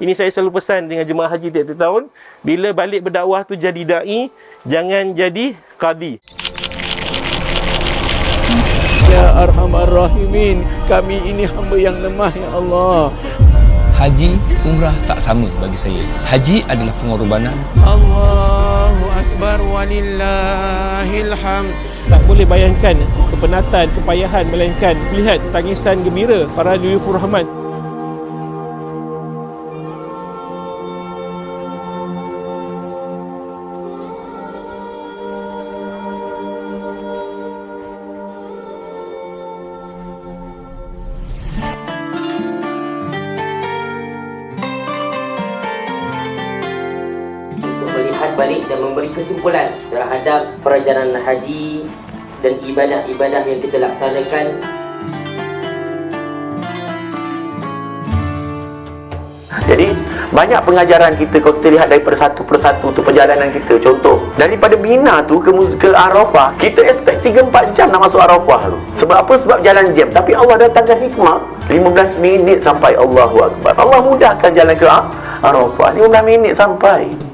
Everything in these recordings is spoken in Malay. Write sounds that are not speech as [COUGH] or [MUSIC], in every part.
Ini saya selalu pesan dengan jemaah haji tiap-tiap tahun. Bila balik berdakwah tu jadi da'i, jangan jadi qadi. Ya Arhamar Rahimin Kami ini hamba yang lemah Ya Allah Haji, umrah tak sama bagi saya. Haji adalah pengorbanan. Allahu Akbar walillahil hamd Tak boleh bayangkan kepenatan, kepayahan melainkan melihat tangisan gembira para luyufur rahmat. Memberi kesimpulan terhadap perjalanan haji dan ibadah-ibadah yang kita laksanakan. Jadi banyak pengajaran kita kalau kita lihat daripada satu persatu tu perjalanan kita. Contoh daripada Mina tu ke ke Arafah kita expect 3-4 jam nak masuk Arafah tu. Sebab apa? sebab jalan jam. Tapi Allah datangkan hikmah. 15 minit sampai Allahu Akbar. Allah mudahkan jalan ke Ar- Arafah 15 minit sampai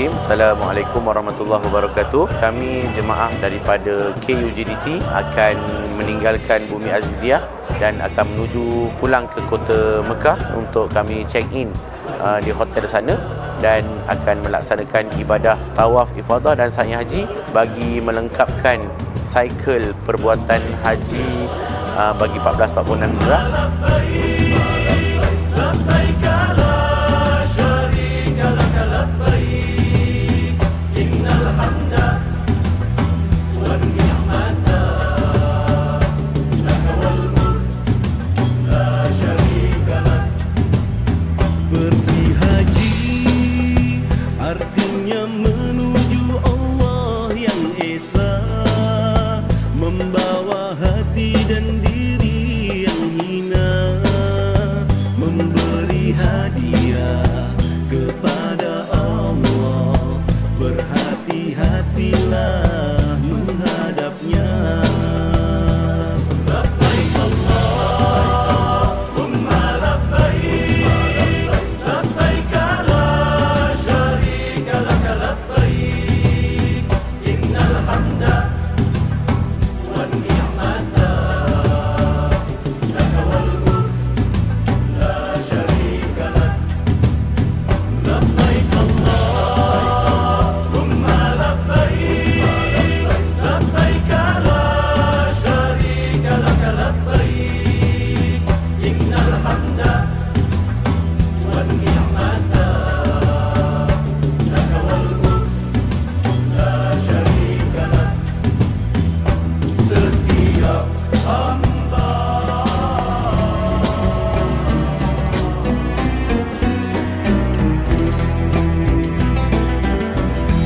Bismillahirrahmanirrahim Assalamualaikum warahmatullahi wabarakatuh. Kami jemaah daripada KUGDT akan meninggalkan Bumi Aziziyah dan akan menuju pulang ke kota Mekah untuk kami check in uh, di hotel sana dan akan melaksanakan ibadah tawaf ifadah dan sa'i haji bagi melengkapkan cycle perbuatan haji uh, bagi 14-46 Hijrah Memberi hadiah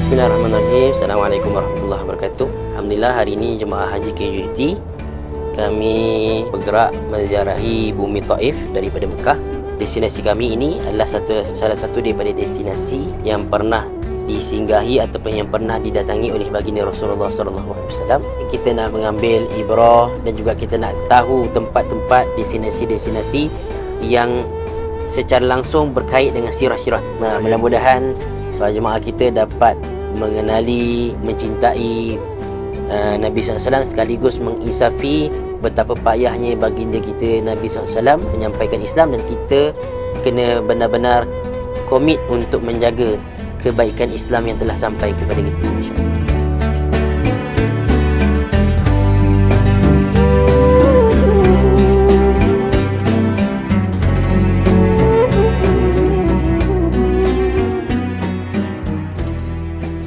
Bismillahirrahmanirrahim Assalamualaikum warahmatullahi wabarakatuh Alhamdulillah hari ini Jemaah Haji KUGT Kami bergerak menziarahi bumi Taif daripada Mekah Destinasi kami ini adalah satu salah satu daripada destinasi yang pernah disinggahi ataupun yang pernah didatangi oleh baginda Rasulullah SAW. Kita nak mengambil ibrah dan juga kita nak tahu tempat-tempat destinasi-destinasi yang secara langsung berkait dengan sirah-sirah. Mudah-mudahan para jemaah kita dapat mengenali, mencintai uh, Nabi SAW sekaligus mengisafi betapa payahnya baginda kita Nabi SAW menyampaikan Islam dan kita kena benar-benar komit untuk menjaga kebaikan Islam yang telah sampai kepada kita insyaAllah.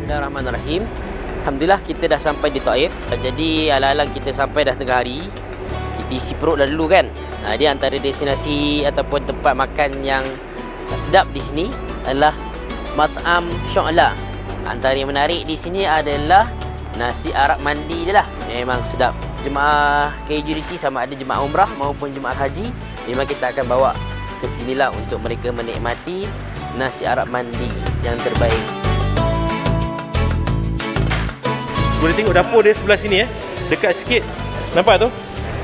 Bismillahirrahmanirrahim. Alhamdulillah kita dah sampai di Taif. Jadi alang-alang kita sampai dah tengah hari. Kita isi perut dah dulu kan. Ha, dia antara destinasi ataupun tempat makan yang sedap di sini adalah Mat'am Syu'la. Antara yang menarik di sini adalah nasi Arab mandi je lah. Memang sedap. jemaah KJDT sama ada jemaah umrah maupun jemaah haji memang kita akan bawa ke sinilah untuk mereka menikmati nasi Arab mandi yang terbaik. Boleh tengok dapur dia sebelah sini eh. Dekat sikit. Nampak tu?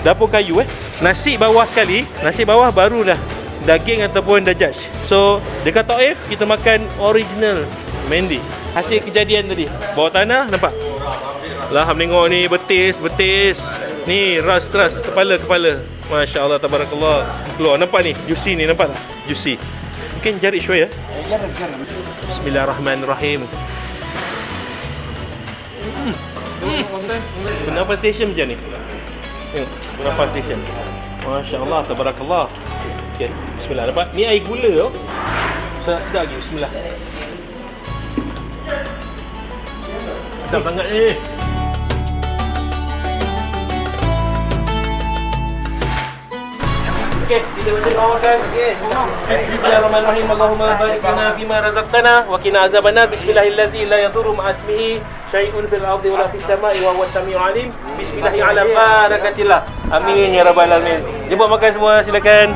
Dapur kayu eh. Nasi bawah sekali. Nasi bawah baru dah daging ataupun dajaj. So, dekat Taif kita makan original mendi. Hasil kejadian tadi. Bawah tanah nampak? Lah ham tengok ni betis, betis. Ni ras ras kepala kepala. Masya Allah tabarakallah. Keluar nampak ni juicy ni nampak tak? Juicy. Mungkin jari syoi ya. Bismillahirrahmanirrahim. Bernafas station macam ni Tengok Bernafas station Masya Allah Tabarakallah Okay Bismillah Nampak Ni air gula tau Sedap sedap lagi Bismillah Sedap sangat ni Okey, kita baca doa makan. Okey, Bismillahirrahmanirrahim. Allahumma barik lana fima razaqtana wa qina azabannar. Bismillahirrahmanirrahim. La yadurru ma ismihi syai'un fil ardi wa la fis sama'i wa huwa samiu alim. Bismillahi ala barakatillah. Amin ya rabbal alamin. Jemput makan semua silakan.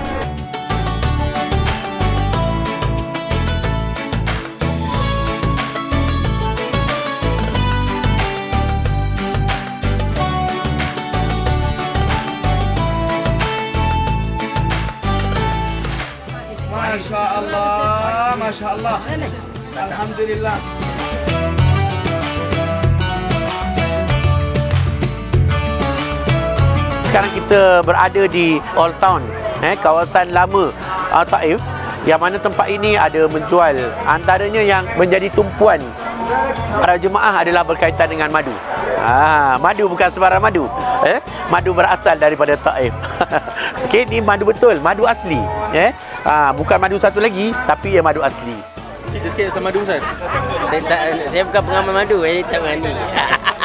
Masya Allah, Masya Allah. Alhamdulillah. Sekarang kita berada di Old Town, eh, kawasan lama uh, Taif yang mana tempat ini ada menjual antaranya yang menjadi tumpuan para jemaah adalah berkaitan dengan madu. Ah, madu bukan sembarang madu. Eh, madu berasal daripada Taif. [LAUGHS] Okey, ni madu betul, madu asli, eh. Ah, bukan madu satu lagi tapi ia madu asli. Cerita sikit sama madu Ustaz. Saya tak saya bukan pengamal madu, saya tak berani. [LAUGHS]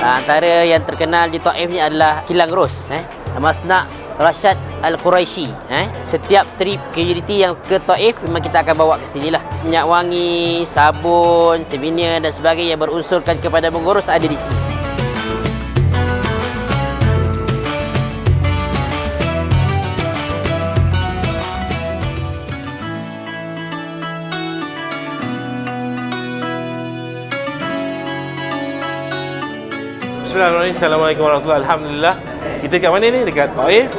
Antara yang terkenal di Taif ni adalah kilang ros eh. Masnak Rashad Al-Quraisy eh. Setiap trip KJDT yang ke Taif memang kita akan bawa ke sini lah. Minyak wangi, sabun, souvenir dan sebagainya yang berunsurkan kepada mengurus ada di sini. Bismillahirrahmanirrahim. Assalamualaikum warahmatullahi Alhamdulillah. Kita kat mana ni? Dekat Taif.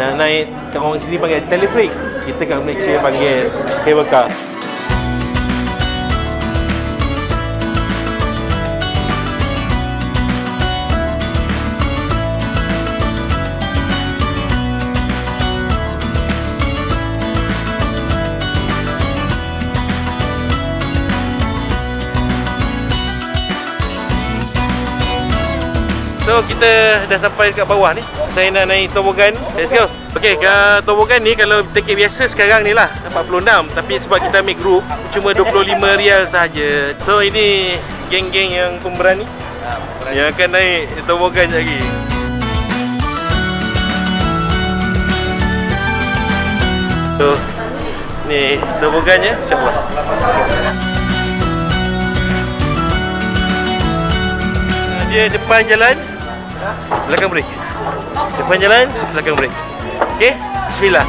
Nak naik kat orang sini panggil teleferik. Kita kat Malaysia panggil cable car. So kita dah sampai dekat bawah ni. Saya nak naik tobogan. Let's go. Okey, ke tobogan ni kalau tiket biasa sekarang ni lah 46 tapi sebab kita ambil group cuma 25 rial sahaja. So ini geng-geng yang pemberani yang akan naik tobogan sekejap lagi. So ni tobogannya insya-Allah. Dia depan jalan Belakang break Depan jalan Belakang break Okey Bismillah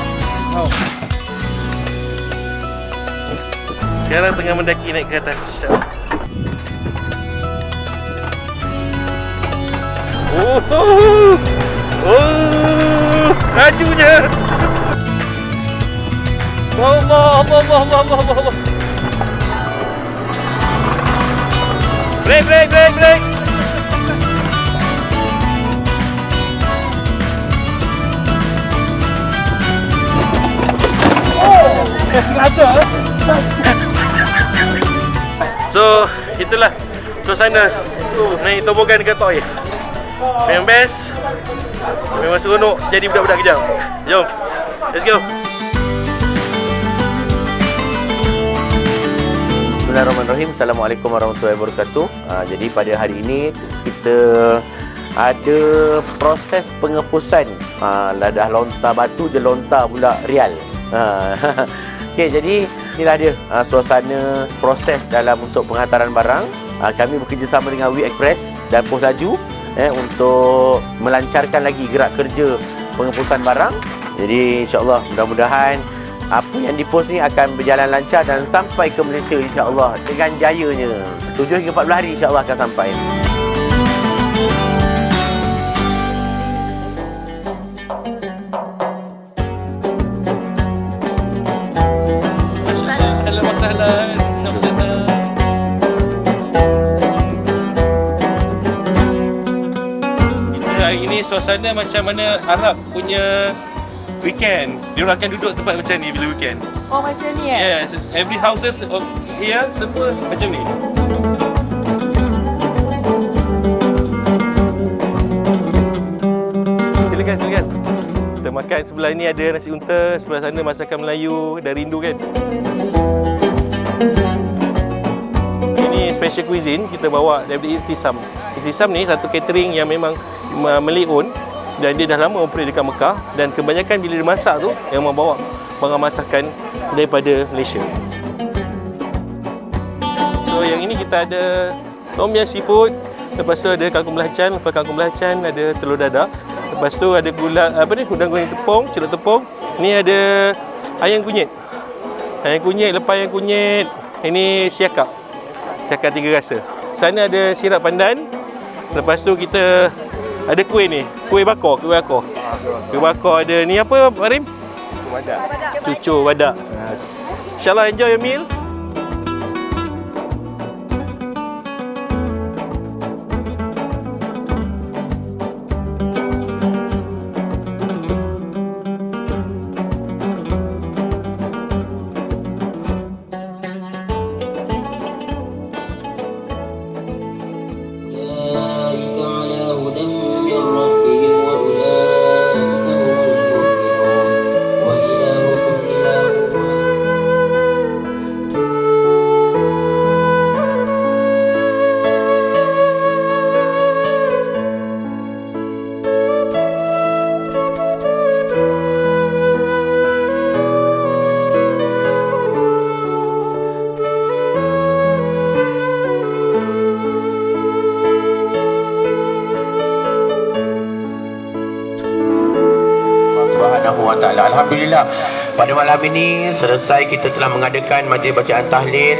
Sekarang tengah mendaki naik ke atas Oh, oh, oh, lajunya. Allah, Allah, Allah, Allah, Allah, Allah. Break, break, break, break. [LAUGHS] So, itulah suasana naik tobogan ke Toy. Memang best. Memang seronok jadi budak-budak kejam. Jom. Let's go. Bismillahirrahmanirrahim. Assalamualaikum warahmatullahi wabarakatuh. Uh, jadi pada hari ini kita ada proses penghapusan uh, dah lontar batu dia lontar pula rial. Uh, [LAUGHS] okay, jadi Inilah dia uh, suasana proses dalam untuk penghantaran barang. Uh, kami bekerjasama dengan We Express dan Pos Laju eh, untuk melancarkan lagi gerak kerja pengepusan barang. Jadi insyaAllah mudah-mudahan apa yang dipost ni akan berjalan lancar dan sampai ke Malaysia insyaAllah dengan jayanya. 7 hingga 14 hari insyaAllah akan sampai. Suasana macam mana Arab punya weekend. Dia orang akan duduk tempat macam ni bila weekend. Oh macam ni eh? Yes, every houses of here semua macam ni. Silakan, silakan. Kita makan sebelah ni ada nasi unta, sebelah sana masakan Melayu dan rindu kan. Ini special cuisine kita bawa daripada Irtisam. Irtisam ni satu catering yang memang Malay own dan dia dah lama operate dekat Mekah dan kebanyakan bila dia masak tu yang membawa barang masakan daripada Malaysia. So yang ini kita ada tom yum seafood, lepas tu ada kangkung belacan, lepas kangkung belacan ada telur dadah. Lepas tu ada gula apa ni udang goreng tepung, celup tepung. Ni ada ayam kunyit. Ayam kunyit, lepas ayam kunyit. Ini siakap. Siakap tiga rasa. Sana ada sirap pandan. Lepas tu kita ada kuih ni, kuih bakar, kuih bakar. Kuih bakar ada ni apa Marim? Cucur badak. InsyaAllah enjoy your meal. Alhamdulillah pada malam ini selesai kita telah mengadakan majlis bacaan tahlil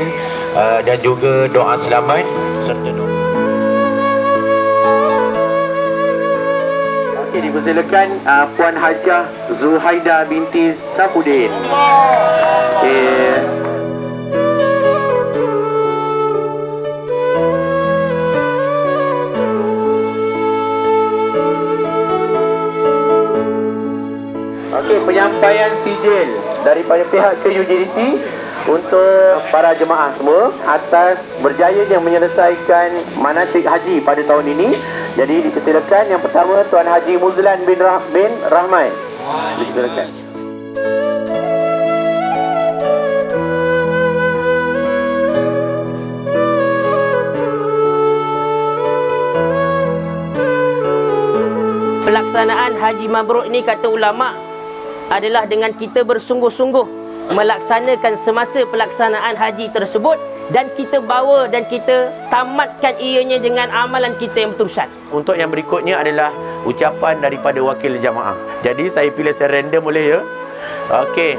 uh, dan juga doa selamat serta doa Okey dipersilakan uh, Puan Hajah Zuhaida binti Safuddin. Okey. Okey, penyampaian sijil daripada pihak KUJDT untuk para jemaah semua atas berjayanya menyelesaikan manatik haji pada tahun ini. Jadi dipersilakan yang pertama Tuan Haji Muzlan bin, Rah- bin Rahman. Dipersilakan. Pelaksanaan Haji Mabrur ini kata ulama adalah dengan kita bersungguh-sungguh melaksanakan semasa pelaksanaan haji tersebut dan kita bawa dan kita tamatkan ianya dengan amalan kita yang berterusan. Untuk yang berikutnya adalah ucapan daripada wakil jamaah. Jadi saya pilih secara random boleh ya? Okey.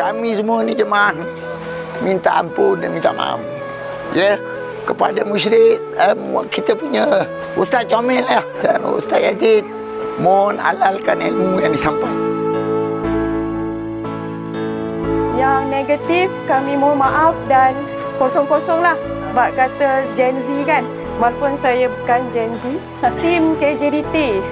kami semua ni jemaah minta ampun dan minta maaf. Ya, kepada musyrik um, kita punya Ustaz Comel ya dan Ustaz Yazid mohon halalkan ilmu yang disampaikan. Yang negatif kami mohon maaf dan kosong-kosong lah. Sebab kata Gen Z kan. Walaupun saya bukan Gen Z. Team KJDT.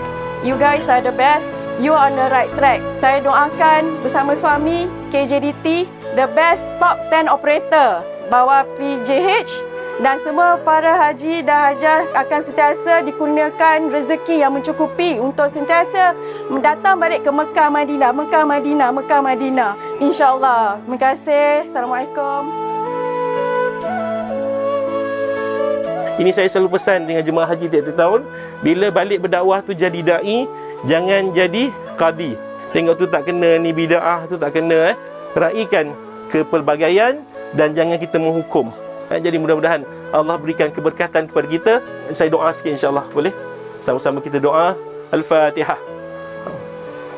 You guys are the best. You are on the right track. Saya doakan bersama suami KJDT the best top 10 operator bawah PJH dan semua para haji dan hajah akan sentiasa dikurniakan rezeki yang mencukupi untuk sentiasa datang balik ke Mekah Madinah, Mekah Madinah, Mekah Madinah. InsyaAllah. Terima kasih. Assalamualaikum. Ini saya selalu pesan dengan jemaah haji tiap-tiap tahun, bila balik berdakwah tu jadi dai, jangan jadi qadi. Tengok tu tak kena ni bida'ah tu tak kena eh. Raikan kepelbagaian dan jangan kita menghukum. Eh, jadi mudah-mudahan Allah berikan keberkatan kepada kita. Saya doa sikit insya-Allah. Boleh? Sama-sama kita doa. Al-Fatihah.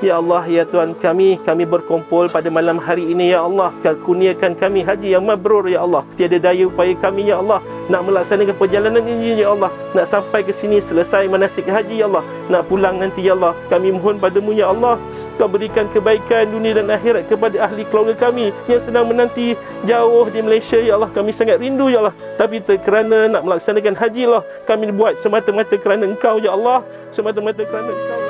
Ya Allah, ya Tuhan kami, kami berkumpul pada malam hari ini, Ya Allah. Kurniakan kami haji yang mabrur, Ya Allah. Tiada daya upaya kami, Ya Allah. Nak melaksanakan perjalanan ini, Ya Allah. Nak sampai ke sini, selesai manasik haji, Ya Allah. Nak pulang nanti, Ya Allah. Kami mohon padamu, Ya Allah. Kau berikan kebaikan dunia dan akhirat kepada ahli keluarga kami yang sedang menanti jauh di Malaysia, Ya Allah. Kami sangat rindu, Ya Allah. Tapi kerana nak melaksanakan haji, Ya Allah. Kami buat semata-mata kerana Engkau, Ya Allah. Semata-mata kerana Engkau,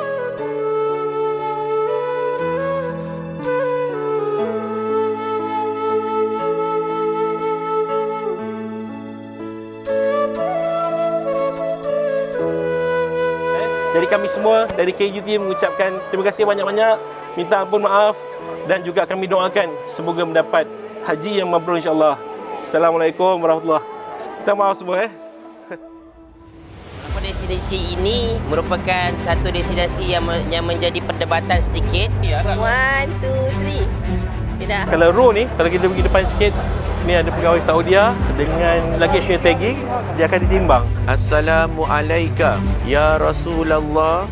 kami semua dari KUT mengucapkan terima kasih banyak-banyak, minta ampun maaf dan juga kami doakan semoga mendapat haji yang mabrur insya-Allah. Assalamualaikum warahmatullahi. Minta maaf semua eh. Destinasi ini merupakan satu destinasi yang me- yang menjadi perdebatan sedikit. One, two, three. Tidak. Kalau row ni, kalau kita pergi depan sikit, ni ada pegawai Saudia dengan luggage tagging, dia akan ditimbang. Assalamualaikum ya Rasulullah